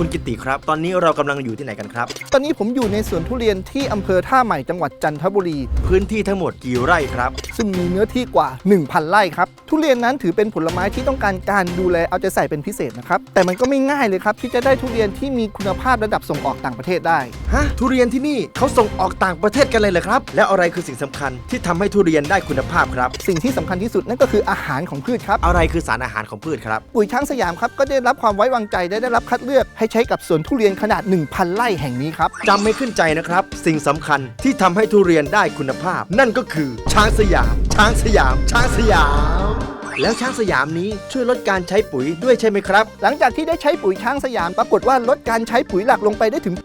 คุณกิติครับ ตอนนี้เรากำลังอยู่ที่ไหนกันครับ ตอนนี้ผมอยู่ในสวนทุเรียนที่อำเภอท่าใหม่จังหวัดจันทบุรี พื้นที่ทั้งหมดกี่ไร่ครับ ซึ่งมีเนื้อที่กว่า 1,000 ไร่ครับ ทุเรียนนั้นถือเป็นผลไม้ที่ต้องการการดูแลเอาใจใส่เป็นพิเศษนะครับ แต่มันก็ไม่ง่ายเลยครับ ที่จะได้ทุเรียนที่มีคุณภาพระดับส่งออกต่างประเทศได้ ฮะ ทุเรียนที่นี่เขาส่งออกต่างประเทศกันเลยเหรอครับ แล้วอะไรคือสิ่งสำคัญที่ทำให้ทุเรียนได้คุณภาพครับ สิ่งที่สำคัญที่สุดนั่นก็คืออาหารของพืชครับ อะไรคือสารอาหารของพืชครับ ปุ๋ยช้างสยามครับก็ได้รับความไว้วางใจและได้รับคัดเลือกให้ใช้กับสวนทุเรียนขนาด 1,000 ไร่แห่งนี้ครับ จำไม่ขึ้นใจนะครับ สิ่งสำคัญที่ทำให้ทุเรียนได้คุณภาพ นั่นก็คือ ช้างสยาม ช้างสยาม ช้างสยาม แล้วช้างสยามนี้ช่วยลดการใช้ปุ๋ยด้วยใช่ไหมครับ หลังจากที่ได้ใช้ปุ๋ยช้างสยามปรากฏว่าลดการใช้ปุ๋ยหลักลงไปได้ถึง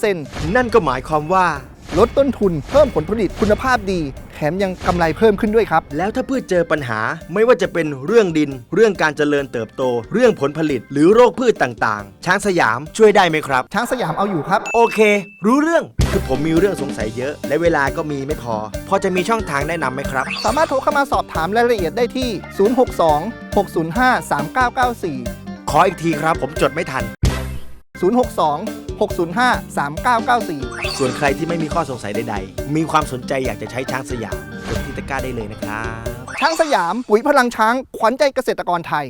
80%นั่นก็หมายความว่า ลดต้นทุนเพิ่มผลผลิตคุณภาพดี แถมยังกำไรเพิ่มขึ้นด้วยครับ แล้วถ้าพืชเจอปัญหาไม่ว่าจะเป็นเรื่องดิน เรื่องการเจริญเติบโต เรื่องผลผลิต หรือโรคพืชต่างๆ ช้างสยามช่วยได้ไหมครับ ช้างสยามเอาอยู่ครับ โอเค รู้เรื่องคือผมมีเรื่องสงสัยเยอะ และเวลาก็มีไม่พอ พอจะมีช่องทางแนะนำไหมครับ สามารถโทรเข้ามาสอบถามรายละเอียดได้ที่ 062 605 3994 ขออีกทีครับผมจดไม่ทัน 062 605 3994 ส่วนใครที่ไม่มีข้อสงสัยใดๆ มีความสนใจอยากจะใช้ช้างสยามกดที่ตะกร้าได้เลยนะครับ ช้างสยามปุ๋ยพลังช้างขวัญใจเกษตรกรไทย